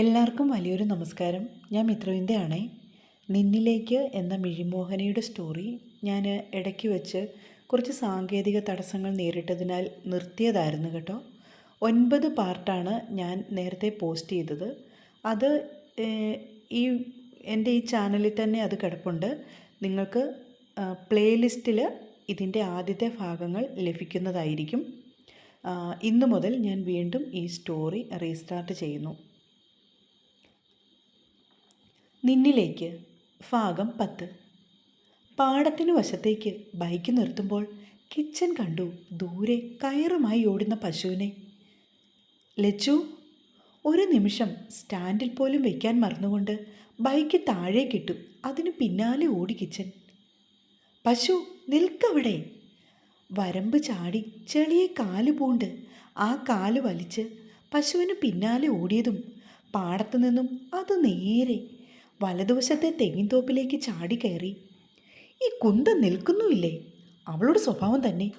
എല്ലാവർക്കും വലിയൊരു നമസ്കാരം. ഞാൻ മിത്രവിന്ദയാണേ നിന്നിലേക്ക് എന്ന മിഴിമോഹനയുടെ സ്റ്റോറി ഞാൻ ഇടയ്ക്ക് വെച്ച് കുറച്ച് സാങ്കേതിക തടസ്സങ്ങൾ നേരിട്ടതിനാൽ നിർത്തിയതായിരുന്നു കേട്ടോ. ഒൻപത് പാർട്ടാണ് ഞാൻ നേരത്തെ പോസ്റ്റ് ചെയ്തത്. അത് ഈ എന്റെ ഈ ചാനലിൽ തന്നെ അത് കിടപ്പുണ്ട്. നിങ്ങൾക്ക് പ്ലേലിസ്റ്റിൽ ഇതിന്റെ ആദ്യത്തെ ഭാഗങ്ങൾ ലഭിക്കുന്നതായിരിക്കും. ഇന്നു മുതൽ ഞാൻ വീണ്ടും ഈ സ്റ്റോറി റീസ്റ്റാർട്ട് ചെയ്യുന്നു. നിന്നിലേക്ക്. ഭാഗം പത്ത്. പാടത്തിനു വശത്തേക്ക് ബൈക്ക് നിർത്തുമ്പോൾ കിച്ചൻ കണ്ടു ദൂരെ കയറുമായി ഓടുന്ന പശുവിനെ. ലച്ചു ഒരു നിമിഷം സ്റ്റാൻഡിൽ പോലും വയ്ക്കാൻ മറന്നുകൊണ്ട് ബൈക്ക് താഴേക്കിട്ടു അതിനു പിന്നാലെ ഓടി കിച്ചൻ. പശു നിൽക്കവിടെ. വരമ്പ് ചാടി ചെളിയെ കാൽ പൂണ്ട് ആ കാൽ വലിച്ച് പശുവിന് പിന്നാലെ ഓടിയതും പാടത്തു നിന്നും അത് നേരെ വലതുവശത്തെ തെങ്ങിൻതോപ്പിലേക്ക് ചാടി കയറി. ഈ കുന്ത നിൽക്കുന്നുമില്ലേ? അവളുടെ സ്വഭാവം തന്നെ.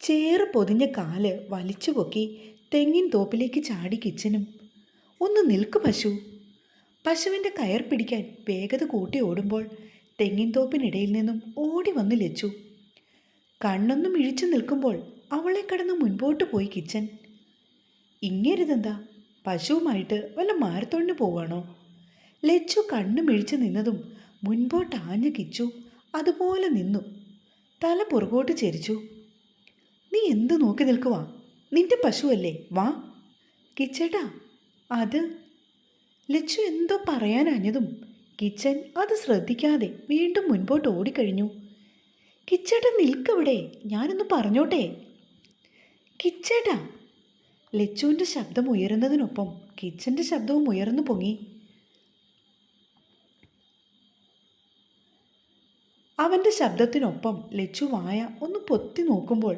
ചേറ് പൊതിഞ്ഞ കാൽ വലിച്ചു പൊക്കി തെങ്ങിൻ തോപ്പിലേക്ക് ചാടി കിച്ചനും. ഒന്ന് നിൽക്ക് പശു. പശുവിന്റെ കയർ പിടിക്കാൻ വേഗത കൂട്ടി ഓടുമ്പോൾ തെങ്ങിൻ തോപ്പിനിടയിൽ നിന്നും ഓടി വന്ന് ലച്ചു. കണ്ണൊന്നും ഇഴിച്ചു നിൽക്കുമ്പോൾ അവളെ കടന്ന് മുൻപോട്ട് പോയി കിച്ചൻ. ഇങ്ങരുതെന്താ? പശുവുമായിട്ട് വല്ല മാരത്തോണിന് പോവാണോ? ലച്ചു കണ്ണു മിഴിച്ചു നിന്നതും മുൻപോട്ട് ആഞ്ഞു കിച്ചു അതുപോലെ നിന്നു. തല പുറകോട്ട് ചെരിച്ചു. നീ എന്ത് നോക്കി നിൽക്കുവാ? നിന്റെ പശുവല്ലേ വാ. കിച്ചേട്ടാ അത്. ലച്ചു എന്തോ പറയാനഞ്ഞതും കിച്ചൻ അത് ശ്രദ്ധിക്കാതെ വീണ്ടും മുൻപോട്ട് ഓടിക്കഴിഞ്ഞു. കിച്ചേട്ട നിൽക്കവിടെ ഞാനൊന്ന് പറഞ്ഞോട്ടെ. കിച്ചേട്ടാ. ലച്ചുവിന്റെ ശബ്ദം ഉയരുന്നതിനൊപ്പം കിച്ചന്റെ ശബ്ദവും ഉയർന്നു പൊങ്ങി. അവന്റെ ശബ്ദത്തിനൊപ്പം ലച്ചു വായ ഒന്ന് പൊത്തി നോക്കുമ്പോൾ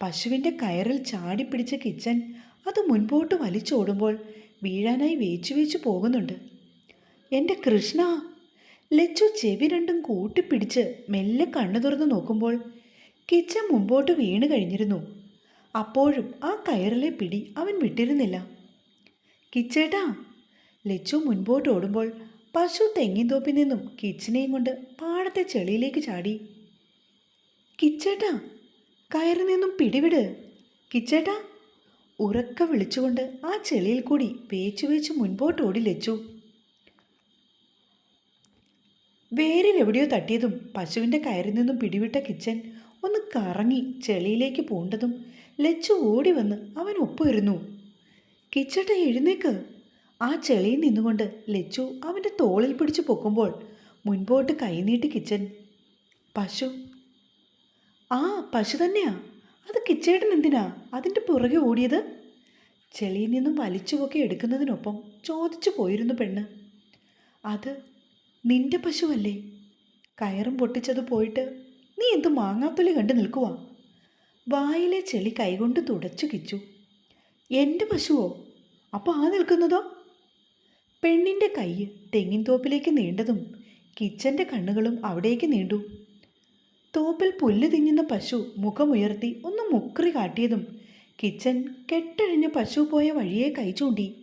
പശുവിന്റെ കയറിൽ ചാടി പിടിച്ച കിച്ചൻ അത് മുൻപോട്ട് വലിച്ചോടുമ്പോൾ വീഴാനായി വേച്ചു വേച്ചു പോകുന്നുണ്ട്. എന്റെ കൃഷ്ണ! ലച്ചു ചെവി രണ്ടും കൂട്ടിപ്പിടിച്ച് മെല്ലെ കണ്ണു തുറന്ന് നോക്കുമ്പോൾ കിച്ചൻ മുമ്പോട്ട് വീണ് കഴിഞ്ഞിരുന്നു. അപ്പോഴും ആ കയറിലെ പിടി അവൻ വിട്ടിരുന്നില്ല. കിച്ചേട്ടാ! ലച്ചു മുൻപോട്ട് ഓടുമ്പോൾ പശു തെങ്ങിൻതോപ്പിൽ നിന്നും കിച്ചനെയും കൊണ്ട് പാടത്തെ ചെളിയിലേക്ക് ചാടി. കിച്ചേട്ടാ കയറിൽ നിന്നും പിടിവിട്. കിച്ചേട്ടാ. ഉറക്ക വിളിച്ചുകൊണ്ട് ആ ചെളിയിൽ കൂടി വേച്ചു വേച്ച് മുൻപോട്ട് ഓടി ലച്ചു വേരിൽ എവിടെയോ തട്ടിയതും പശുവിന്റെ കയറിൽ നിന്നും പിടിവിട്ട കിച്ചൻ ഒന്ന് കറങ്ങി ചെളിയിലേക്ക് പോണ്ടതും ലച്ചു ഓടി വന്ന് അവൻ ഒപ്പുവരുന്നു. കിച്ചട്ട എഴുന്നേക്ക്. ആ ചെളിയിൽ നിന്നുകൊണ്ട് ലച്ചു അവന്റെ തോളിൽ പിടിച്ചു പൊക്കുമ്പോൾ മുൻപോട്ട് കൈനീട്ടി കിച്ചൻ. പശു. ആ പശു തന്നെയാ. അത് കിച്ചേട്ടൻ എന്തിനാ? അതിന്റെ പുറകെ ഓടിയത്? ചെളിയിൽ നിന്നും വലിച്ചുപൊക്കെ എടുക്കുന്നതിനൊപ്പം ചോദിച്ചു പോയിരുന്നു പെണ്ണ്. അത് നിന്റെ പശുവല്ലേ? കയറും പൊട്ടിച്ചത് പോയിട്ട് നീ എന്ത് മാങ്ങാത്തൊലി കണ്ടു നിൽക്കുവാ? വായിലെ ചെളി കൈകൊണ്ട് തുടച്ചു കിച്ചു. എന്റെ പശുവോ? അപ്പോൾ ആ നിൽക്കുന്നതോ? പെണ്ണിന്റെ കൈ തെങ്ങിൻ തോപ്പിലേക്ക് നീണ്ടതും കിച്ചന്റെ കണ്ണുകളും അവിടേക്ക് നീണ്ടു. തോപ്പിൽ പുല്ല് തിന്നുന്ന പശു മുഖമുയർത്തി ഒന്ന് മുക്രി കാട്ടിയതും കിച്ചൻ കെട്ടഴിഞ്ഞ പശു പോയ വഴിയെ കൈ ചൂണ്ടി.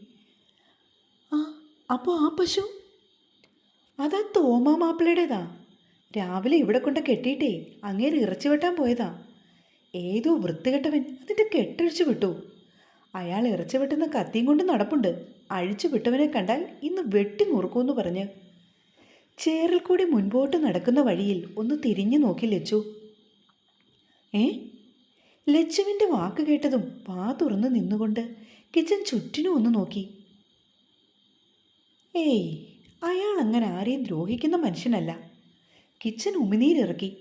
ആ അപ്പോൾ ആ പശു? അതാ തോമാ മാപ്പിളയുടേതാ. രാവിലെ ഇവിടെ കൊണ്ട് കെട്ടിയിട്ടേ അങ്ങേര് ഇറച്ചി വെട്ടാൻ പോയതാ. ഏതോ വൃത്തികെട്ടവൻ അതിന്റെ കെട്ടഴിച്ചു വിട്ടു. അയാൾ ഇറച്ചി വെട്ടുന്ന കത്തിയും കൊണ്ട് നടപ്പുണ്ട്. അഴിച്ചു വിട്ടവനെ കണ്ടാൽ ഇന്ന് വെട്ടി നുറുക്കുമെന്ന് പറഞ്ഞ്. ചേറിൽ കൂടി മുൻപോട്ട് നടക്കുന്ന വഴിയിൽ ഒന്ന് തിരിഞ്ഞു നോക്കി ലച്ചു. ഏ? ലച്ചുവിന്റെ വാക്ക് കേട്ടതും വാ തുറന്ന് നിന്നുകൊണ്ട് കിച്ചൻ ചുറ്റിനും ഒന്ന് നോക്കി. ഏയ് അയാൾ അങ്ങനെ ആരെയും ദ്രോഹിക്കുന്ന മനുഷ്യനല്ല. കിച്ചൻ ഉമിനീരിറക്കി.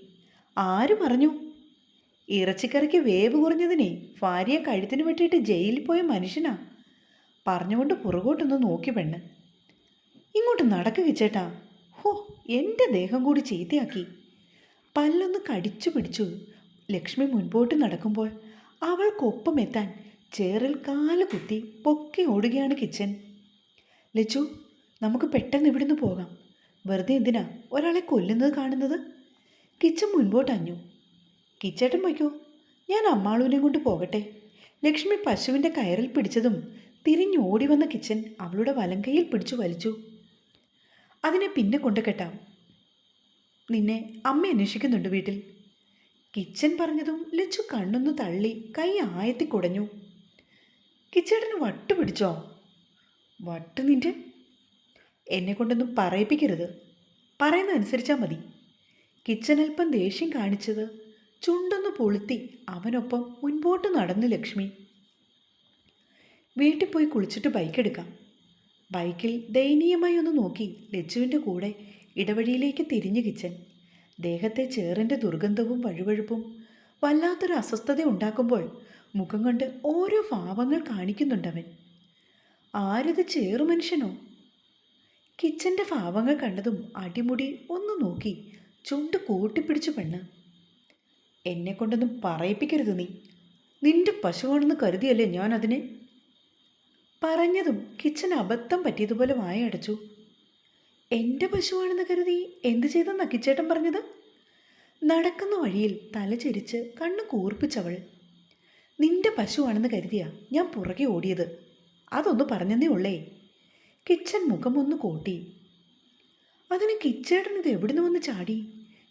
ആര് പറഞ്ഞു? ഇറച്ചിക്കറിക്ക് വേവ് കുറഞ്ഞതിനെ ഭാര്യ കഴുത്തിന് വെട്ടിയിട്ട് ജയിലിൽ പോയ മനുഷ്യനാ. പറഞ്ഞുകൊണ്ട് പുറകോട്ടൊന്ന് നോക്കി പെണ്ണ്. ഇങ്ങോട്ട് നടക്കുക ചേട്ടാ. ഹോ എന്റെ ദേഹം കൂടി ചീത്തയാക്കി. പല്ലൊന്ന് കടിച്ചു പിടിച്ചു. ലക്ഷ്മി മുൻപോട്ട് നടക്കുമ്പോൾ അവൾക്കൊപ്പം എത്താൻ ചേറിൽ കാൽ കുത്തി പൊക്കി ഓടുകയാണ് കിച്ചൻ. ലച്ചു നമുക്ക് പെട്ടെന്ന് ഇവിടുന്ന് പോകാം. വെറുതെ എന്തിനാ ഒരാളെ കൊല്ലുന്നത് കാണുന്നത്? കിച്ചൻ മുൻപോട്ട് അഞ്ഞു. കിച്ചേട്ടൻ വയ്ക്കോ ഞാൻ അമ്മാളൂനെ കൊണ്ട് പോകട്ടെ. ലക്ഷ്മി പശുവിന്റെ കയറിൽ പിടിച്ചതും തിരിഞ്ഞോടി വന്ന കിച്ചൻ അവളുടെ വലങ്കയിൽ പിടിച്ചു വലിച്ചു. അതിനെ പിന്നെ കൊണ്ടു കെട്ടാം. നിന്നെ അമ്മ അന്വേഷിക്കുന്നുണ്ട് വീട്ടിൽ. കിച്ചൻ പറഞ്ഞതും ലച്ചു കണ്ണൊന്ന് തള്ളി കൈ ആയത്തി കുടഞ്ഞു. കിച്ചേട്ടന് വട്ട് പിടിച്ചോ? വട്ട് നിന്റെ? എന്നെ കൊണ്ടൊന്നും പറയിപ്പിക്കരുത്. പറയുന്ന അനുസരിച്ചാൽ മതി. കിച്ചൻ അല്പം ദേഷ്യം കാണിച്ചത് ചുണ്ടൊന്ന് പൊളുത്തി അവനൊപ്പം മുൻപോട്ട് നടന്നു ലക്ഷ്മി. വീട്ടിൽ പോയി കുളിച്ചിട്ട് ബൈക്ക് എടുക്കാം. ബൈക്കിൽ ദയനീയമായി ഒന്ന് നോക്കി ലച്ചുവിന്റെ കൂടെ ഇടവഴിയിലേക്ക് തിരിഞ്ഞു കിച്ചൻ. ദേഹത്തെ ചേറിന്റെ ദുർഗന്ധവും വഴുവഴുപ്പും വല്ലാത്തൊരു അസ്വസ്ഥത ഉണ്ടാക്കുമ്പോൾ മുഖം കൊണ്ട് ഓരോ ഭാവങ്ങൾ കാണിക്കുന്നുണ്ടവൻ ആരത് ചേറു മനുഷ്യനോ? കിച്ചന്റെ ഭാവങ്ങൾ കണ്ടതും അടിമുടി ഒന്ന് നോക്കി ചുണ്ട് കൂട്ടിപ്പിടിച്ചു പെണ്ണ്. എന്നെ കൊണ്ടൊന്നും പറയിപ്പിക്കരുത് നീ. നിന്റെ പശുവാണെന്ന് കരുതിയല്ലേ ഞാൻ അതിനെ പറഞ്ഞതും കിച്ചൻ അബദ്ധം പറ്റിയതുപോലെ വായടച്ചു. എന്റെ പശുവാണെന്ന് കരുതി എന്ത് ചെയ്തെന്നാ കിച്ചേട്ടൻ പറഞ്ഞത്? നടക്കുന്ന വഴിയിൽ തല ചെരിച്ച് കണ്ണ് കൂർപ്പിച്ചവൾ. നിന്റെ പശുവാണെന്ന് കരുതിയാ ഞാൻ പുറകെ ഓടിയത്. അതൊന്ന് പറഞ്ഞതേ ഉള്ളേ. കിച്ചൻ മുഖമൊന്ന് കൂട്ടി. അതിന് കിച്ചേട്ടൻ ഇത് എവിടുന്ന് വന്ന് ചാടി?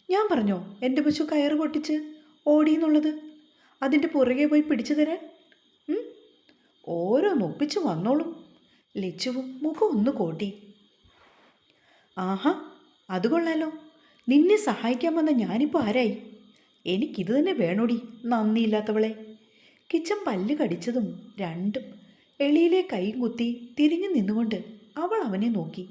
ഞാൻ പറഞ്ഞോ എന്റെ പശു കയറ് പൊട്ടിച്ച് ഓടിയെന്നുള്ളത്? അതിന്റെ പുറകെ പോയി പിടിച്ചു തരാൻ? ഓരോന്നൊപ്പിച്ച് വന്നോളും. ലച്ചുവും മുഖം ഒന്ന് കോട്ടി. ആഹാ അത് കൊള്ളാലോ. നിന്നെ സഹായിക്കാൻ വന്ന ഞാനിപ്പോൾ ആരായി? എനിക്കിത് തന്നെ വേണോടി നന്ദിയില്ലാത്തവളെ. കിച്ചൻ പല്ല് കടിച്ചതും രണ്ടും എളിയിലെ കൈയും കുത്തി തിരിഞ്ഞു നിന്നുകൊണ്ട് അവൾ അവനെ നോക്കി.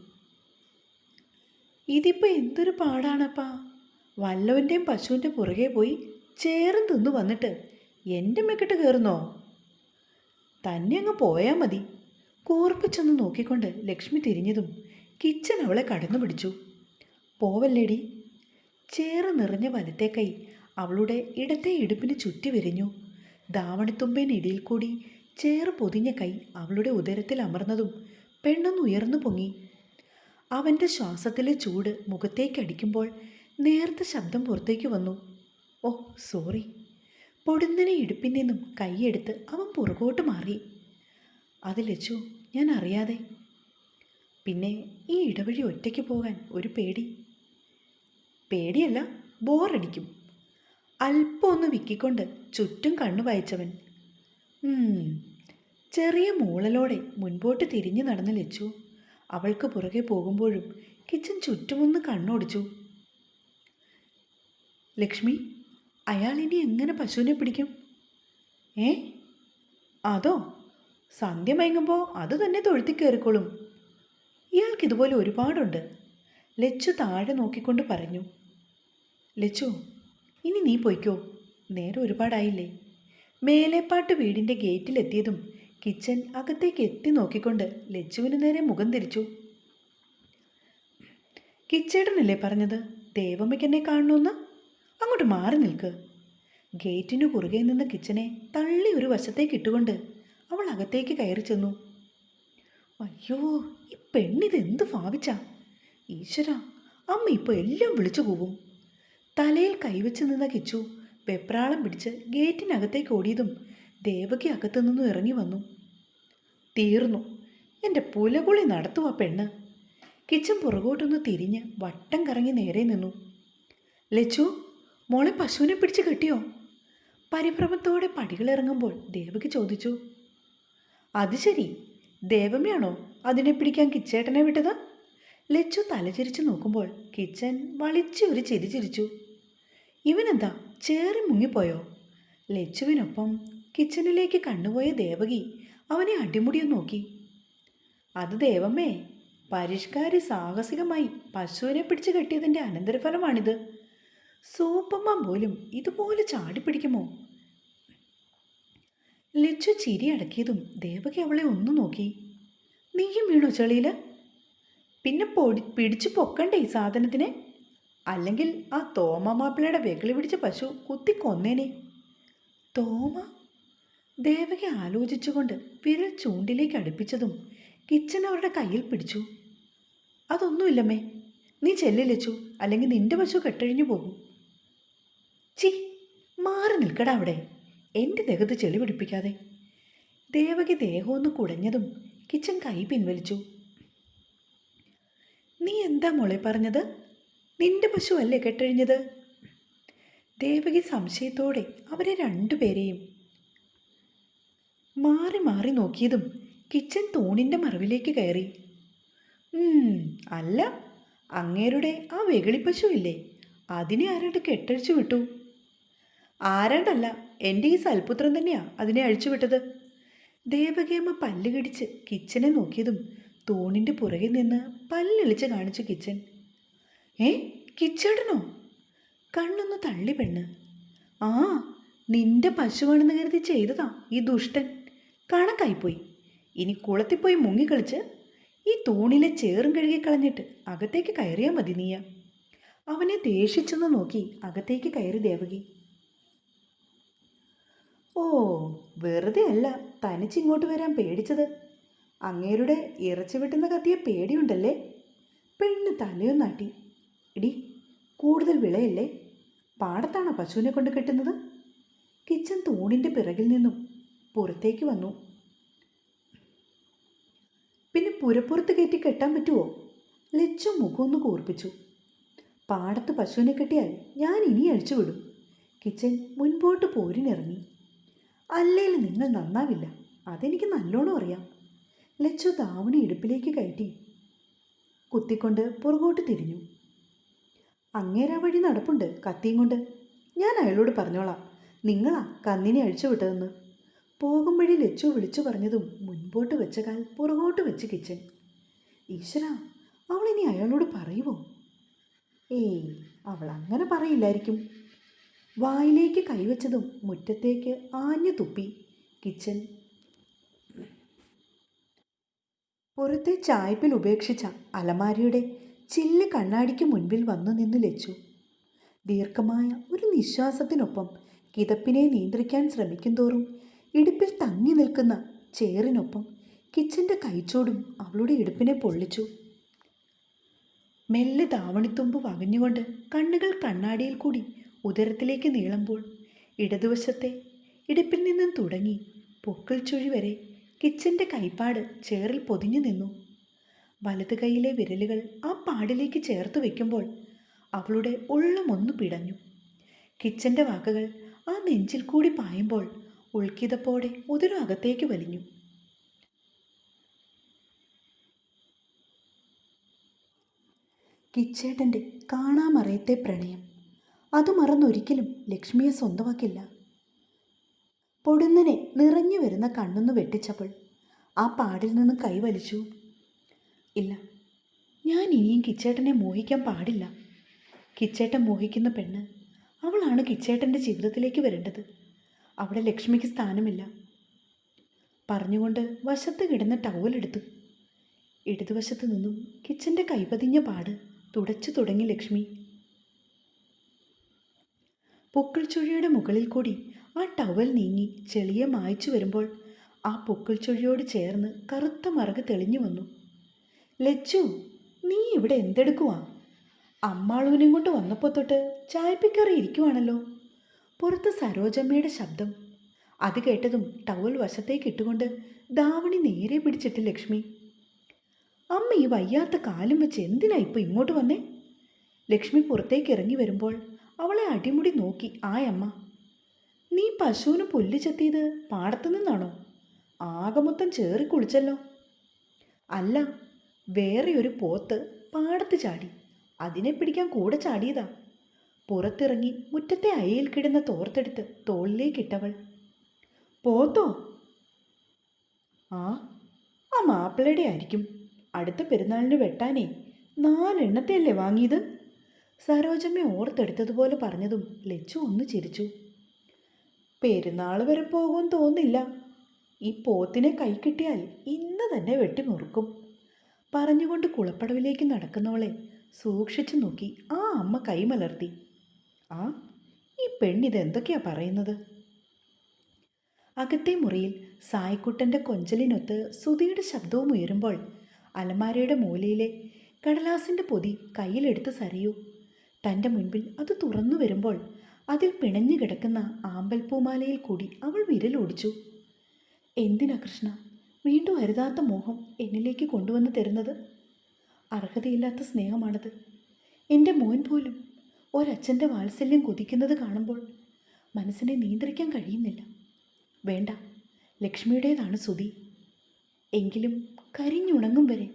ഇതിപ്പോൾ എന്തൊരു പാടാണപ്പാ. വല്ലവന്റെയും പശുവിന്റെ പുറകെ പോയി ചേർന്ന് തിന്നു വന്നിട്ട് എന്റെ മെക്കിട്ട് കയറുന്നോ തന്നെ അങ്ങ് പോയാൽ മതി കൂർപ്പിച്ചൊന്ന് നോക്കിക്കൊണ്ട് ലക്ഷ്മി തിരിഞ്ഞതും കിച്ചൻ അവളെ കടന്നു പിടിച്ചു. പോവല്ലേടി? ചേറ് നിറഞ്ഞ വലത്തെ കൈ അവളുടെ ഇടത്തെ ഇടുപ്പിന് ചുറ്റി വിരിഞ്ഞു. ധാവണിത്തുമ്പേനിടയിൽ കൂടി ചേറ് പൊതിഞ്ഞ കൈ അവളുടെ ഉദരത്തിൽ അമർന്നതും പെണ്ണൊന്ന് ഉയർന്നു പൊങ്ങി. അവന്റെ ശ്വാസത്തിലെ ചൂട് മുഖത്തേക്കടിക്കുമ്പോൾ നേർത്ത ശബ്ദം പുറത്തേക്ക് വന്നു. Oh sorry. പൊടുന്നനെ ഇടുപ്പിൽ നിന്നും കൈയെടുത്ത് അവൻ പുറകോട്ട് മാറി. അത് ലച്ചു ഞാൻ അറിയാതെ. പിന്നെ ഈ ഇടവഴി ഒറ്റയ്ക്ക് പോകാൻ ഒരു പേടി. പേടിയല്ല ബോറടിക്കും. അല്പം ഒന്ന് വിക്കിക്കൊണ്ട് ചുറ്റും കണ്ണു വായിച്ചവൻ ചെറിയ മൂളലോടെ മുൻപോട്ട് തിരിഞ്ഞു നടന്ന് ലച്ചു അവൾക്ക് പുറകെ പോകുമ്പോഴും കിച്ചൻ ചുറ്റുമൊന്ന് കണ്ണോടിച്ചു. ലക്ഷ്മി അയാൾ ഇനി എങ്ങനെ പശുവിനെ പിടിക്കും? ഏ? അതോ സന്ധ്യ മയങ്ങുമ്പോൾ അത് തന്നെ തൊഴുത്തി കയറിക്കോളും? ഇയാൾക്ക് ഇതുപോലെ ഒരുപാടുണ്ട്. ലച്ചു താഴെ നോക്കിക്കൊണ്ട് പറഞ്ഞു. ലച്ചു ഇനി നീ പൊയ്ക്കോ. നേരെ ഒരുപാടായില്ലേ. മേലേപ്പാട്ട് വീടിന്റെ ഗേറ്റിലെത്തിയതും കിച്ചൻ അകത്തേക്ക് എത്തി നോക്കിക്കൊണ്ട് ലച്ചുവിന് നേരെ മുഖം തിരിച്ചു. കിച്ചേട്ടനല്ലേ പറഞ്ഞത്? ദേവമ്മയ്ക്ക് എന്നെ കാണണമെന്ന് അങ്ങോട്ട് മാറി നിൽക്ക്. ഗേറ്റിനു കുറുകെ നിന്ന കിച്ചനെ തള്ളി ഒരു വശത്തേക്ക് ഇട്ടുകൊണ്ട് അവൾ അകത്തേക്ക് കയറി ചെന്നു. അയ്യോ ഈ പെണ്ണിത് എന്ത് ഭാവിച്ച? ഈശ്വര അമ്മ ഇപ്പോൾ എല്ലാം വിളിച്ചു പോവും തലയിൽ കൈവച്ച് നിന്ന കിച്ചു വെപ്രാളം പിടിച്ച് ഗേറ്റിനകത്തേക്ക് ഓടിയതും ദേവകി അകത്തു നിന്നും ഇറങ്ങി വന്നു. തീർന്നു. എന്റെ പുലകുളി നടത്തുവാ പെണ്ണ്. കിച്ചൻ പുറകോട്ടൊന്ന് തിരിഞ്ഞ് വട്ടം കറങ്ങി നേരെ നിന്നു. ലച്ചു മോളെ പശുവിനെ പിടിച്ച് കെട്ടിയോ? പരിഭ്രമത്തോടെ പടികളിറങ്ങുമ്പോൾ ദേവകി ചോദിച്ചു. അത് ശരി. ദേവമ്മയാണോ അതിനെ പിടിക്കാൻ കിച്ചേട്ടനെ വിട്ടത്? ലച്ചു തലചിരിച്ചു നോക്കുമ്പോൾ കിച്ചൻ വളിച്ച് ഒരു ചിരി ചിരിച്ചു. ഇവനെന്താ ചേറി മുങ്ങിപ്പോയോ? ലച്ചുവിനൊപ്പം കിച്ചനിലേക്ക് കണ്ണുപോയ ദേവകി അവനെ അടിമുടിയും നോക്കി. അത് ദേവമ്മേ പരിഷ്കാരി സാഹസികമായി പശുവിനെ പിടിച്ച് കെട്ടിയതിന്റെ അനന്തരഫലമാണിത്. സൂപ്പമ്മ പോലും ഇതുപോലെ ചാടി പിടിക്കുമോ ലച്ചു ചിരി അടക്കിയതും ദേവകി അവളെ ഒന്നു നോക്കി. നീയും വീണോ ചെളിയിൽ പിന്നെ പൊടി പിടിച്ചു പൊക്കണ്ടേ ഈ സാധനത്തിനെ? അല്ലെങ്കിൽ ആ തോമ മാപ്പിളയുടെ വെകിളി പിടിച്ച പശു കുത്തി കൊന്നേനെ. തോമ? ദേവകി ആലോചിച്ചുകൊണ്ട് വിരൽ ചൂണ്ടിലേക്ക് അടുപ്പിച്ചതും കിച്ചൻ അവരുടെ കയ്യിൽ പിടിച്ചു. അതൊന്നുമില്ലമ്മേ. നീ ചെല്ലില്ലച്ചു അല്ലെങ്കിൽ നിന്റെ പശു കെട്ടഴിഞ്ഞു പോകും. ചി മാറി നിൽക്കടാ അവിടെ. എന്റെ ദേഹത്ത് ചെളി പിടിപ്പിക്കാതെ. ദേവകി ദേഹമൊന്ന് കുടഞ്ഞതും കിച്ചൻ കൈ പിൻവലിച്ചു. നീ എന്താ മോളെ പറഞ്ഞത്? നിന്റെ പശു അല്ലേ കെട്ടഴിഞ്ഞത്? ദേവകി സംശയത്തോടെ അവരെ രണ്ടുപേരെയും മാറി മാറി നോക്കിയതും കിച്ചൻ തൂണിന്റെ മറവിലേക്ക് കയറി. "ഉം, അല്ല അങ്ങേരുടെ ആ വെകിളിപ്പശു ഇല്ലേ അതിനെ ആരോട് കെട്ടഴിച്ചു വിട്ടു? ആരാണ്ടല്ല എന്റെ ഈ സൽപുത്രൻ തന്നെയാ അതിനെ അഴിച്ചുവിട്ടത് ദേവകിയമ്മ പല്ല് കടിച്ച് കിച്ചനെ നോക്കിയതും തൂണിന്റെ പുറകിൽ നിന്ന് പല്ലിളിച്ച് കാണിച്ചു കിച്ചൻ. ഏ കിച്ചേട്ടനോ? കണ്ണൊന്ന് തള്ളി പെണ്ണ്. ആ നിന്റെ പശുവാണെന്ന് കരുതി ചെയ്തതാ ഈ ദുഷ്ടൻ. കണക്കായിപ്പോയി. ഇനി കുളത്തിൽ മുങ്ങിക്കളിച്ച് ഈ തൂണിലെ ചേറും കഴുകി കളഞ്ഞിട്ട് അകത്തേക്ക് കയറിയാൽ മതി നീയ. അവനെ ദേഷിച്ചെന്ന് നോക്കി അകത്തേക്ക് കയറി ദേവകി. ഓ വെറുതെ അല്ല തനിച്ചിങ്ങോട്ട് വരാൻ പേടിച്ചത്. അങ്ങേരുടെ ഇറച്ചി വെട്ടുന്ന കത്തിയെ പേടിയുണ്ടല്ലേ? പെണ്ണ് തലയൊന്നാട്ടി ഇടി കൂടുതൽ വിളയല്ലേ? പാടത്താണോ പശുവിനെ കൊണ്ട് കെട്ടുന്നത്? കിച്ചൻ തൂണിന്റെ പിറകിൽ നിന്നും പുറത്തേക്ക് വന്നു. പിന്നെ പുരപ്പുറത്ത് കയറ്റി കെട്ടാൻ പറ്റുമോ ലച്ചു മുഖമൊന്ന് കൂർപ്പിച്ചു. പാടത്ത് പശുവിനെ കെട്ടിയാൽ ഞാൻ ഇനി അഴിച്ചുവിടും. കിച്ചൻ മുൻപോട്ട് പോരിനിറങ്ങി. അല്ലേലും നിങ്ങൾ നന്നാവില്ല. അതെനിക്ക് നല്ലോണം അറിയാം. ലച്ചു ദാവണി ഇടുപ്പിലേക്ക് കയറ്റി. കുത്തിക്കൊണ്ട് പുറകോട്ട് തിരിഞ്ഞു. അങ്ങേരാ വഴി നടപ്പുണ്ട്. കത്തിയും കൊണ്ട്. ഞാൻ അയാളോട് പറഞ്ഞോളാം. നിങ്ങളാ കന്നിനെ അഴിച്ചു വിട്ടതെന്ന്. പോകും വഴി ലച്ചു വിളിച്ചു പറഞ്ഞതും മുൻപോട്ട് വെച്ച കാൽ പുറകോട്ട് വെച്ച് കിച്ചൻ. ഈശ്വര അവളിനി അയാളോട് പറയുമോ ഏയ് അവൾ അങ്ങനെ പറയില്ലായിരിക്കും. വായിലേക്ക് കൈവച്ചതും മുറ്റത്തേക്ക് ആഞ്ഞു തുപ്പി. കിച്ചൻ. പുറത്തെ ചായ്പിൽ ഉപേക്ഷിച്ച അലമാരിയുടെ ചില്ല് കണ്ണാടിക്ക് മുൻപിൽ വന്നു നിന്ന് ലച്ചു. ദീർഘമായ ഒരു നിശ്വാസത്തിനൊപ്പം കിതപ്പിനെ നിയന്ത്രിക്കാൻ ശ്രമിക്കുന്തോറും ഇടുപ്പിൽ തങ്ങി നിൽക്കുന്ന ചേറിനൊപ്പം കിച്ചന്റെ കൈച്ചോടും അവളുടെ ഇടുപ്പിനെ പൊള്ളിച്ചു. മെല്ലെ താവണിത്തുമ്പ് വകഞ്ഞുകൊണ്ട് കണ്ണുകൾ കണ്ണാടിയിൽ കൂടി ഉദരത്തിലേക്ക് നീളുമ്പോൾ ഇടതുവശത്തെ ഇടുപ്പിൽ നിന്നും തുടങ്ങി പൊക്കിൾ ചുഴി വരെ കിച്ചന്റെ കൈപ്പാട് ചേറിൽ പൊതിഞ്ഞു നിന്നു. വലത് കൈയിലെ വിരലുകൾ ആ പാടിലേക്ക് ചേർത്ത് വെക്കുമ്പോൾ അവളുടെ ഉള്ളമൊന്നു പിടഞ്ഞു. കിച്ചന്റെ വാക്കുകൾ ആ നെഞ്ചിൽ കൂടി പായുമ്പോൾ ഉൾക്കിതപ്പോടെ ഉദരം അകത്തേക്ക് വലിഞ്ഞു. കിച്ചേട്ടന്റെ കാണാമറയത്തെ പ്രണയം അത് മറന്നൊരിക്കലും ലക്ഷ്മിയെ സ്വന്തമാക്കില്ല. പൊടുന്നനെ നിറഞ്ഞു വരുന്ന കണ്ണൊന്ന് വെട്ടിച്ചപ്പോൾ ആ പാടിൽ നിന്ന് കൈവലിച്ചു ഇല്ല ഞാൻ ഇനിയും കിച്ചേട്ടനെ മോഹിക്കാൻ പാടില്ല. കിച്ചേട്ടൻ മോഹിക്കുന്ന പെണ്ണ് അവളാണ് കിച്ചേട്ടന്റെ ജീവിതത്തിലേക്ക് വരേണ്ടത്. അവിടെ ലക്ഷ്മിക്ക് സ്ഥാനമില്ല. പറഞ്ഞുകൊണ്ട് വശത്ത് കിടന്ന ടവലെടുത്തു ഇടതുവശത്ത് നിന്നും കിച്ചന്റെ കൈപതിഞ്ഞ പാട് തുടച്ചു തുടങ്ങി ലക്ഷ്മി. പൊക്കിൾ ചുഴിയുടെ മുകളിൽ കൂടി ആ ടവൽ നീങ്ങി ചെളിയെ മായ്ച്ചു വരുമ്പോൾ ആ പൊക്കിൾ ചുഴിയോട് ചേർന്ന് കറുത്ത മറക് തെളിഞ്ഞു വന്നു. ലച്ചു നീ ഇവിടെ എന്തെടുക്കുവാ? അമ്മാളൂനെയും കൊണ്ട് വന്നപ്പോൾ തൊട്ട് ചായപ്പിക്കറി ഇരിക്കുവാണല്ലോ. പുറത്ത് സരോജമ്മയുടെ ശബ്ദം. അത് കേട്ടതും ടവൽ വശത്തേക്ക് ഇട്ടുകൊണ്ട് ദാവണി നേരെ പിടിച്ചിട്ട് ലക്ഷ്മി അമ്മ ഈ വയ്യാത്ത കാലും വെച്ച് എന്തിനാ ഇപ്പോൾ ഇങ്ങോട്ട് വന്നേ? ലക്ഷ്മി പുറത്തേക്ക് ഇറങ്ങി വരുമ്പോൾ അവളെ അടിമുടി നോക്കി ആയമ്മ നീ പശുവിന് പുല്ല് ചെത്തിയത് പാടത്തു നിന്നാണോ? ആകമൊത്തം ചേറി കുളിച്ചല്ലോ. അല്ല വേറെ ഒരു പോത്ത് പാടത്ത് ചാടി. അതിനെ പിടിക്കാൻ കൂടെ ചാടിയതാ. പുറത്തിറങ്ങി മുറ്റത്തെ അയയിൽ കിടന്ന തോർത്തെടുത്ത് തോളിലേക്കിട്ടവൾ പോത്തോ? ആ ആ മാപ്പിളയുടെ ആയിരിക്കും. അടുത്ത പെരുന്നാളിന് വെട്ടാനേ നാലെണ്ണത്തെയല്ലേ വാങ്ങിയത്? സരോജമ്മ ഓർത്തെടുത്തതുപോലെ പറഞ്ഞതും ലച്ചു ഒന്ന് ചിരിച്ചു. പെരുന്നാൾ വരെ പോകും തോന്നില്ല. ഈ പോത്തിനെ കൈ കിട്ടിയാൽ ഇന്ന് തന്നെ വെട്ടിമുറുക്കും പറഞ്ഞുകൊണ്ട് കുളപ്പടവിലേക്ക് നടക്കുന്നവളെ സൂക്ഷിച്ചു നോക്കി ആ അമ്മ കൈമലർത്തി ആ ഈ പെണ്ണിത് എന്തൊക്കെയാ പറയുന്നത്? അകത്തെ മുറിയിൽ സായിക്കുട്ടന്റെ കൊഞ്ചലിനൊത്ത് സുധിയുടെ ശബ്ദവും ഉയരുമ്പോൾ അലമാരയുടെ മൂലയിലെ കടലാസിന്റെ പൊതി കയ്യിലെടുത്ത് സരിയു. തന്റെ മുൻപിൽ അത് തുറന്നു വരുമ്പോൾ അതിൽ പിണഞ്ഞു കിടക്കുന്ന ആമ്പൽ പൂമാലയിൽ കൂടി അവൾ വിരലോടിച്ചു. എന്തിനാ കൃഷ്ണ? വീണ്ടും അരുതാത്ത മോഹം എന്നിലേക്ക് കൊണ്ടുവന്ന് തരുന്നത്? അർഹതയില്ലാത്ത സ്നേഹമാണത്. എന്റെ മോൻ പോലും ഒരച്ഛന്റെ വാത്സല്യം കൊതിക്കുന്നത് കാണുമ്പോൾ മനസ്സിനെ നിയന്ത്രിക്കാൻ കഴിയുന്നില്ല. വേണ്ട ലക്ഷ്മിയുടേതാണ് സുതി എങ്കിലും കരിഞ്ഞുണങ്ങും വരെ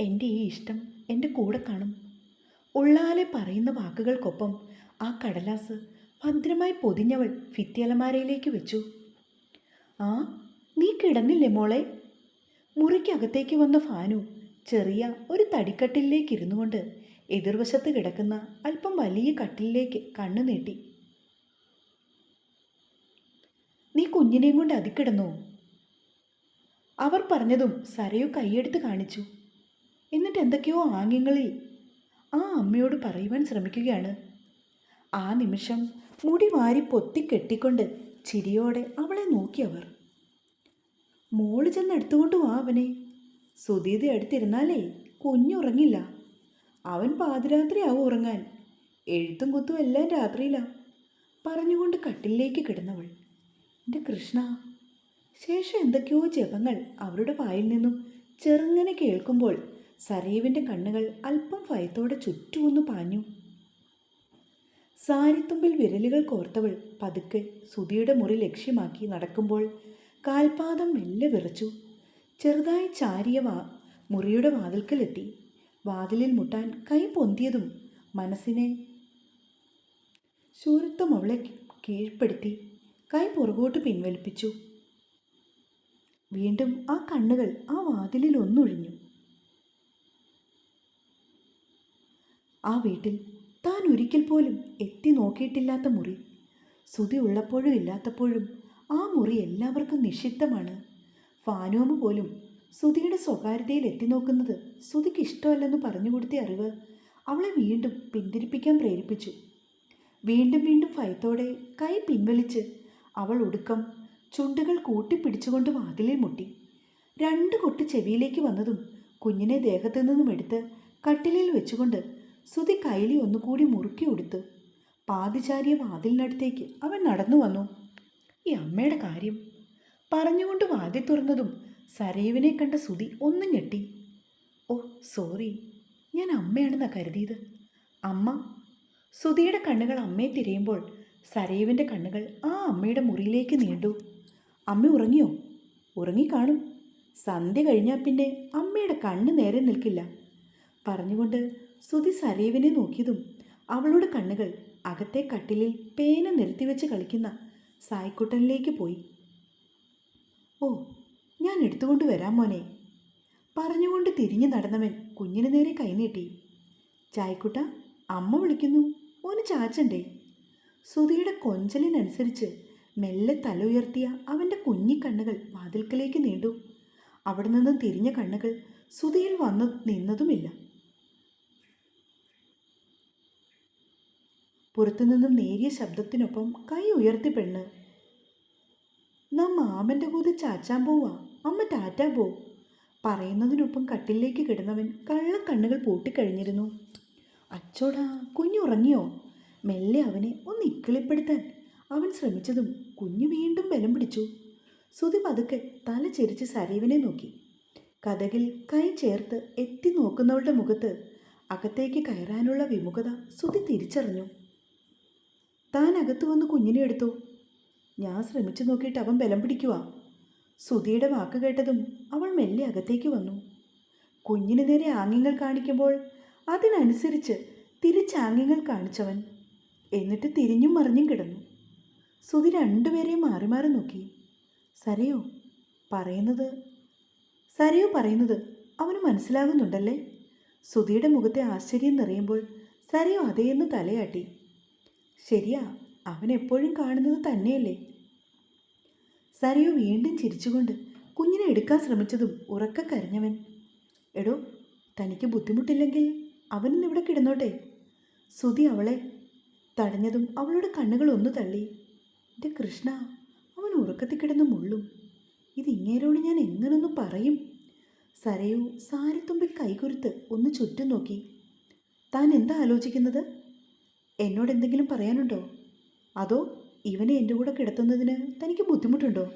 എന്റെ ഈ ഇഷ്ടം എന്റെ കൂടെ കാണും. ഉള്ളാലെ പറയുന്ന വാക്കുകൾക്കൊപ്പം ആ കടലാസ് ഭദ്രമായി പൊതിഞ്ഞവൾ ഭിത്തിയലമാരയിലേക്ക് വെച്ചു. ആ നീ കിടന്നില്ലേ മോളെ? മുറിക്കകത്തേക്ക് വന്ന ഫാനു ചെറിയ ഒരു തടിക്കട്ടിലേക്ക് ഇരുന്നു കൊണ്ട് എതിർവശത്ത് കിടക്കുന്ന അല്പം വലിയ കട്ടിലേക്ക് കണ്ണു നീട്ടി. നീ കുഞ്ഞിനെയും കൊണ്ട് അതിക്കിടന്നോ? അവർ പറഞ്ഞതും സരയു കൈയെടുത്ത് കാണിച്ചു. എന്നിട്ട് എന്തൊക്കെയോ ആംഗ്യങ്ങളിൽ ആ അമ്മയോട് പറയുവാൻ ശ്രമിക്കുകയാണ്. ആ നിമിഷം മുടി വാരി പൊത്തി കെട്ടിക്കൊണ്ട് ചിരിയോടെ അവളെ നോക്കിയവർ മോൾ ചെന്ന് എടുത്തുകൊണ്ട് വാ അവനെ. സുധീത എടുത്തിരുന്നാലേ കുഞ്ഞുറങ്ങില്ല. അവൻ പാതിരാത്രിയാവും ഉറങ്ങാൻ. എഴുത്തും കുത്തും എല്ലാം രാത്രിയിലാ. പറഞ്ഞുകൊണ്ട് കട്ടിലേക്ക് കിടന്നവൾ. എന്റെ കൃഷ്ണ ശേഷം എന്തൊക്കെയോ ജപങ്ങൾ അവരുടെ വായിൽ നിന്നും ചെറുങ്ങനെ കേൾക്കുമ്പോൾ സരയുവിന്റെ കണ്ണുകൾ അല്പം ഭയത്തോടെ ചുറ്റുമൊന്നു പാഞ്ഞു. സാരിത്തുമ്പിൽ വിരലുകൾ കോർത്തവൾ പതുക്കെ സുധിയുടെ മുറി ലക്ഷ്യമാക്കി നടക്കുമ്പോൾ കാൽപാദം മെല്ലെ വിറച്ചു. ചെറുതായി ചാരിയ വാ മുറിയുടെ വാതിൽക്കലെത്തി. വാതിലിൽ മുട്ടാൻ കൈ പൊന്തിയതും മനസ്സിനെ ശൂരത്വം അവളെ കീഴ്പ്പെടുത്തി കൈ പുറകോട്ട് പിൻവലിപ്പിച്ചു. വീണ്ടും ആ കണ്ണുകൾ ആ വാതിലിൽ ഒന്നൊഴിഞ്ഞു. ആ വീട്ടിൽ താൻ ഒരിക്കൽ പോലും എത്തി നോക്കിയിട്ടില്ലാത്ത മുറി. സുതി ഉള്ളപ്പോഴും ഇല്ലാത്തപ്പോഴും ആ മുറി എല്ലാവർക്കും നിഷിദ്ധമാണ്. ഫാനോമ് പോലും സുതിയുടെ സ്വകാര്യതയിൽ എത്തി നോക്കുന്നത് സുതിക്ക് ഇഷ്ടമല്ലെന്ന് പറഞ്ഞുകൊടുത്ത അറിവ് അവളെ വീണ്ടും പിന്തിരിപ്പിക്കാൻ പ്രേരിപ്പിച്ചു. വീണ്ടും വീണ്ടും ഭയത്തോടെ കൈ പിൻവലിച്ച് അവൾ ഒടുക്കം ചുണ്ടുകൾ കൂട്ടിപ്പിടിച്ചുകൊണ്ട് വാതിലിൽ മുട്ടി. രണ്ട് കൊട്ട് ചെവിയിലേക്ക് വന്നതും കുഞ്ഞിനെ ദേഹത്തു നിന്നും എടുത്ത് കട്ടിലിൽ വെച്ചുകൊണ്ട് സുതി കൈലി ഒന്നുകൂടി മുറുക്കി ഉടുത്തു പാതിചാരിയ വാതിലിനടുത്തേക്ക് അവൻ നടന്നു വന്നു. ഈ അമ്മയുടെ കാര്യം പറഞ്ഞുകൊണ്ട് വാതിൽ തുറന്നതും സരയുവിനെ കണ്ട സുതി ഒന്നും ഞെട്ടി. ഓ സോറി ഞാൻ അമ്മയാണെന്നാ കരുതിയത്. അമ്മ? സുധിയുടെ കണ്ണുകൾ അമ്മയെ തിരയുമ്പോൾ സരയുവിന്റെ കണ്ണുകൾ ആ അമ്മയുടെ മുറിയിലേക്ക് നീണ്ടു. അമ്മ ഉറങ്ങിയോ? ഉറങ്ങിക്കാണും. സന്ധ്യ കഴിഞ്ഞാൽ പിന്നെ അമ്മയുടെ കണ്ണ് നേരെ നിൽക്കില്ല. പറഞ്ഞുകൊണ്ട് സുധി സരീവിനെ നോക്കിയതും അവളുടെ കണ്ണുകൾ അകത്തെ കട്ടിലിൽ പേന നിർത്തിവെച്ച് കളിക്കുന്ന സായ്ക്കുട്ടനിലേക്ക് പോയി. ഓ ഞാൻ എടുത്തുകൊണ്ട് വരാം മോനെ പറഞ്ഞുകൊണ്ട് തിരിഞ്ഞു നടന്നവൻ കുഞ്ഞിന് നേരെ കൈനീട്ടി. ചായക്കുട്ട അമ്മ വിളിക്കുന്നു ഓന് ചാച്ചണ്ടേ? സുധിയുടെ കൊഞ്ചലിനനുസരിച്ച് മെല്ലെ തല ഉയർത്തിയ അവന്റെ കുഞ്ഞിക്കണ്ണുകൾ വാതിൽക്കലേക്ക് നീണ്ടു. അവിടെ നിന്നും തിരിഞ്ഞ കണ്ണുകൾ സുധിയിൽ വന്നു നിന്നതുമില്ല. പുറത്തുനിന്നും നേരിയ ശബ്ദത്തിനൊപ്പം കൈ ഉയർത്തി പെണ്ണ്. നാം മാമന്റെ കൂത് ചാച്ചാൻ പോവാ. അമ്മ ടാറ്റാ പോ. പറയുന്നതിനൊപ്പം കട്ടിലേക്ക് കിടന്നവൻ കള്ള കള്ളക്കണ്ണുകൾ പൂട്ടിക്കഴിഞ്ഞിരുന്നു. അച്ചോടാ കുഞ്ഞുറങ്ങിയോ മെല്ലെ അവനെ ഒന്ന് ഇക്കിളിപ്പെടുത്താൻ. അവൻ ശ്രമിച്ചതും കുഞ്ഞു വീണ്ടും ബലം പിടിച്ചു. സുതി പതുക്കെ തല ചെരിച്ച് സരീവിനെ നോക്കി. കഥകിൽ കൈ ചേർത്ത് എത്തി നോക്കുന്നവളുടെ മുഖത്ത് അകത്തേക്ക് കയറാനുള്ള വിമുഖത സുതി തിരിച്ചറിഞ്ഞു. താൻ അകത്ത് വന്ന് കുഞ്ഞിനെ എടുത്തു. ഞാൻ ശ്രമിച്ചു നോക്കിയിട്ട് അവൻ ബലം പിടിക്കുക സുധിയുടെ വാക്ക് കേട്ടതും അവൾ മെല്ലെ അകത്തേക്ക് വന്നു. കുഞ്ഞിന് നേരെ ആംഗ്യങ്ങൾ കാണിക്കുമ്പോൾ അതിനനുസരിച്ച് തിരിച്ചാംഗ്യങ്ങൾ കാണിച്ചവൻ. എന്നിട്ട് തിരിഞ്ഞും മറിഞ്ഞും കിടന്നു. സുധി രണ്ടുപേരെയും മാറി മാറി നോക്കി. സരയോ പറയുന്നത് സരയോ പറയുന്നത് അവന് മനസ്സിലാകുന്നുണ്ടല്ലേ? സുധിയുടെ മുഖത്തെ ആശ്ചര്യം നിറയുമ്പോൾ സരയോ അതേന്ന് തലയാട്ടി. ശരിയാ അവൻ എപ്പോഴും കാണുന്നത് തന്നെയല്ലേ? സരയോ വീണ്ടും ചിരിച്ചുകൊണ്ട് കുഞ്ഞിനെ എടുക്കാൻ ശ്രമിച്ചതും ഉറക്ക കരഞ്ഞവൻ. എടോ തനിക്ക് ബുദ്ധിമുട്ടില്ലെങ്കിൽ അവനും ഇവിടെ കിടന്നോട്ടെ? സുതി അവളെ തടഞ്ഞതും അവളുടെ കണ്ണുകൾ ഒന്ന് തള്ളി. എന്റെ കൃഷ്ണ അവൻ ഉറക്കത്തിൽ കിടന്ന് മുള്ളും. ഇതിങ്ങേരോട് ഞാൻ എങ്ങനൊന്ന് പറയും? സരയു സാരിത്തുമ്പിൽ കൈകുരുത്ത് ഒന്ന് ചുറ്റും നോക്കി. താൻ എന്താ ആലോചിക്കുന്നത്? എന്നോട് എന്തെങ്കിലും പറയാനുണ്ടോ? അതോ ഇവനെ എന്റെ കൂടെ കിടത്തുന്നതിന് തനിക്ക് ബുദ്ധിമുട്ടുണ്ടോ?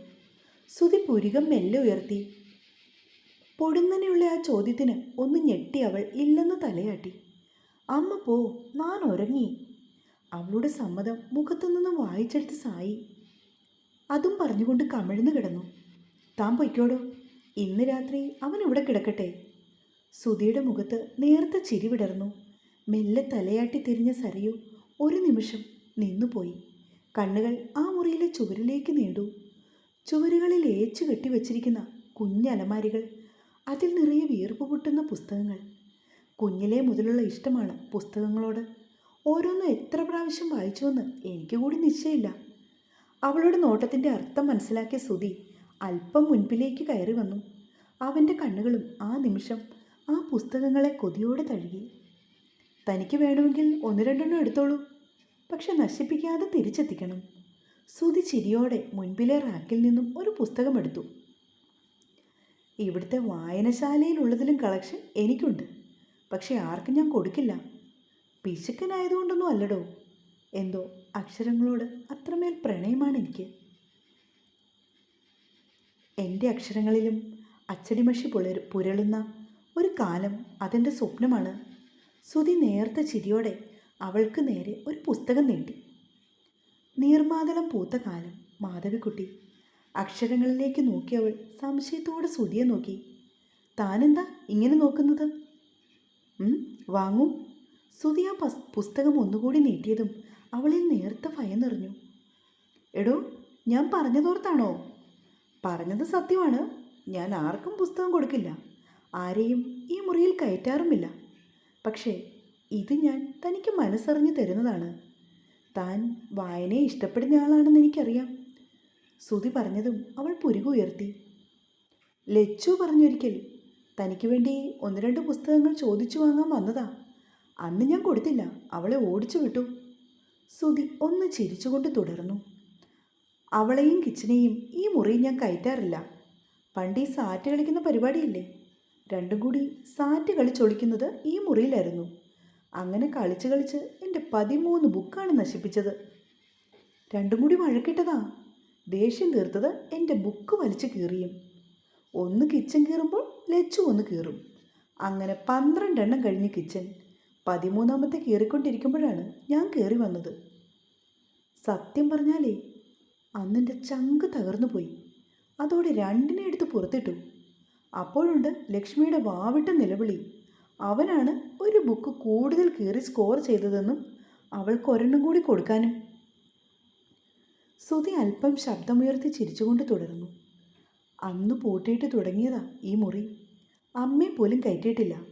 സുതി പുരികം മെല്ലെ ഉയർത്തി. പൊടുന്നനെയുള്ള ആ ചോദ്യത്തിന് ഒന്ന് ഞെട്ടി അവൾ ഇല്ലെന്ന് തലയാട്ടി. അമ്മ പോ നാൻ ഉറങ്ങി. അവളുടെ സമ്മതം മുഖത്തു നിന്നും വായിച്ചെടുത്ത് സായി. അതും പറഞ്ഞുകൊണ്ട് കമിഴ്ന്നു കിടന്നു. താൻ പൊയ്ക്കോടോ? ഇന്ന് രാത്രി അവൻ ഇവിടെ കിടക്കട്ടെ. സുധിയുടെ മുഖത്ത് നേർത്ത ചിരി വിടർന്നു. മെല്ലെ തലയാട്ടി തിരിഞ്ഞ സരയു ഒരു നിമിഷം നിന്നുപോയി. കണ്ണുകൾ ആ മുറിയിലെ ചുവരിലേക്ക് നീണ്ടു. ചുവരുകളിൽ ഏച്ചു കെട്ടിവെച്ചിരിക്കുന്ന കുഞ്ഞലമാരികൾ അതിൽ നിറയെ വീർപ്പ് പൊട്ടുന്ന പുസ്തകങ്ങൾ. കുഞ്ഞിലെ മുതലുള്ള ഇഷ്ടമാണ് പുസ്തകങ്ങളോട്. ഓരോന്നും എത്ര പ്രാവശ്യം വായിച്ചുവെന്ന് എനിക്ക് കൂടി നിശ്ചയമില്ല. അവളുടെ നോട്ടത്തിന്റെ അർത്ഥം മനസ്സിലാക്കിയ സുതി അല്പം മുൻപിലേക്ക് കയറി വന്നു. അവന്റെ കണ്ണുകളും ആ നിമിഷം ആ പുസ്തകങ്ങളെ കൊതിയോടെ തഴുകി. തനിക്ക് വേണമെങ്കിൽ ഒന്ന് രണ്ടെണ്ണം എടുത്തോളൂ. പക്ഷെ നശിപ്പിക്കാതെ തിരിച്ചെത്തിക്കണം. സുതി ചിരിയോടെ മുൻപിലെ റാക്കിൽ നിന്നും ഒരു പുസ്തകം എടുത്തു. ഇവിടുത്തെ വായനശാലയിലുള്ളതിലും കളക്ഷൻ എനിക്കുണ്ട്. പക്ഷെ ആർക്കും ഞാൻ കൊടുക്കില്ല. പിശുക്കനായതുകൊണ്ടൊന്നും അല്ലടോ. എന്തോ അക്ഷരങ്ങളോട് അത്രമേൽ പ്രണയമാണ് എനിക്ക്. എന്റെ അക്ഷരങ്ങളിലും അച്ചടിമഷി പുലർ പുരളുന്ന ഒരു കാലം അതെന്റെ സ്വപ്നമാണ്. സുധി നേർത്ത ചിരിയോടെ അവൾക്ക് നേരെ ഒരു പുസ്തകം നീട്ടി. നീർമാതളം പൂത്ത കാലം മാധവിക്കുട്ടി. അക്ഷരങ്ങളിലേക്ക് നോക്കിയവൾ സംശയത്തോടെ സുധിയെ നോക്കി. താനെന്താ ഇങ്ങനെ നോക്കുന്നത്? വാങ്ങൂ. സുതി ആ പസ് പുസ്തകം ഒന്നുകൂടി നീട്ടിയതും അവളിൽ നേർത്ത ഭയം നിറഞ്ഞു. എടോ ഞാൻ പറഞ്ഞതോർത്താണോ? പറഞ്ഞത് സത്യമാണ്. ഞാൻ ആർക്കും പുസ്തകം കൊടുക്കില്ല. ആരെയും ഈ മുറിയിൽ കയറ്റാറുമില്ല. പക്ഷേ ഇത് ഞാൻ തനിക്ക് മനസ്സറിഞ്ഞ് തരുന്നതാണ്. താൻ വായനയെ ഇഷ്ടപ്പെടുന്ന ആളാണെന്ന് എനിക്കറിയാം. ശ്രുതി പറഞ്ഞതും അവൾ പുരുകുയർത്തി. ലച്ചു പറഞ്ഞൊരിക്കൽ തനിക്ക് വേണ്ടി ഒന്ന് രണ്ട് പുസ്തകങ്ങൾ ചോദിച്ചു വാങ്ങാൻ വന്നതാ. അന്ന് ഞാൻ കൊടുത്തില്ല അവളെ ഓടിച്ചു വിട്ടു. സുതി ഒന്ന് ചിരിച്ചുകൊണ്ട് തുടർന്നു. അവളെയും കിച്ചനെയും ഈ മുറിയിൽ ഞാൻ കയറ്റാറില്ല. പണ്ട് ഈ സാറ്റ് കളിക്കുന്ന പരിപാടിയില്ലേ? രണ്ടും കൂടി സാറ്റ് കളിച്ചൊളിക്കുന്നത് ഈ മുറിയിലായിരുന്നു. അങ്ങനെ കളിച്ച് കളിച്ച് എന്റെ പതിമൂന്ന് ബുക്കാണ് നശിപ്പിച്ചത്. രണ്ടും കൂടി വഴക്കിട്ടതാ. ദേഷ്യം തീർത്തത് എന്റെ ബുക്ക് വലിച്ചു കീറിയും. ഒന്ന് കിച്ചൻ കീറുമ്പോൾ ലച്ചു ഒന്ന് കീറും. അങ്ങനെ പന്ത്രണ്ടെണ്ണം കഴിഞ്ഞ് കിച്ചൻ പതിമൂന്നാമത്തെ കീറിക്കൊണ്ടിരിക്കുമ്പോഴാണ് ഞാൻ കയറി വന്നത്. സത്യം പറഞ്ഞാലേ അന്നെന്റെ ചങ്ക് തകർന്നു പോയി അതോടെ രണ്ടിനെ എടുത്ത് പുറത്തിട്ടു. അപ്പോഴുണ്ട് ലക്ഷ്മിയുടെ വാവിട്ട നിലവിളി. അവനാണ് ഒരു ബുക്ക് കൂടുതൽ കീറി സ്കോർ ചെയ്തതെന്നും അവൾക്ക് ഒരെണ്ണം കൂടി കൊടുക്കാനും. സുതി അല്പം ശബ്ദമുയർത്തി ചിരിച്ചുകൊണ്ട് തുടർന്നു. അന്ന് പൂട്ടിയിട്ട് തുടങ്ങിയതാ ഈ മുറി. അമ്മയെ പോലും കയറ്റിയിട്ടില്ല.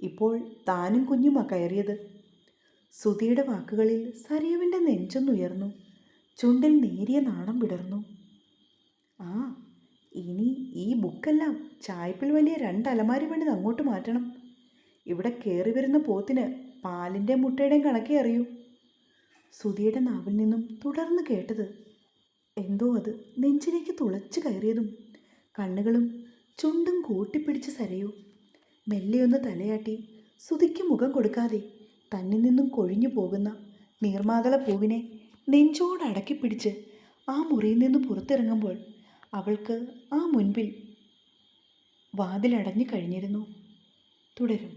ഇപ്പോൾ താനും കുഞ്ഞുമാ കയറിയത്. സുധിയുടെ വാക്കുകളിൽ സരയുവിന്റെ നെഞ്ചൊന്നുയർന്നു. ചുണ്ടിൽ നേരിയ നാണം വിടർന്നു. ആ ഇനി ഈ ബുക്കെല്ലാം ചായപ്പിൽ വലിയ രണ്ട് അലമാരി പണിത് അങ്ങോട്ട് മാറ്റണം. ഇവിടെ കയറി വരുന്ന പോത്തിന് പാലിന്റെ മുട്ടയുടെയും കണക്കേ അറിയൂ. സുധിയുടെ നാവിൽ നിന്നും തുടർന്ന് കേട്ടത് എന്തോ അത് നെഞ്ചിലേക്ക് തുളച്ചു കയറിയതും കണ്ണുകളും ചുണ്ടും കൂട്ടിപ്പിടിച്ച് സരയൂ. മെല്ലെയൊന്ന് തലയാട്ടി സുധിക്ക് മുഖം കൊടുക്കാതെ തന്നിൽ നിന്നും കൊഴിഞ്ഞു പോകുന്ന നീർമാതള പൂവിനെ നെഞ്ചോട് അടക്കിപ്പിടിച്ച് ആ മുറിയിൽ നിന്ന് പുറത്തിറങ്ങുമ്പോൾ അവൾക്ക് ആ മുൻപിൽ വാതിലടഞ്ഞു കഴിഞ്ഞിരുന്നു. തുടരും.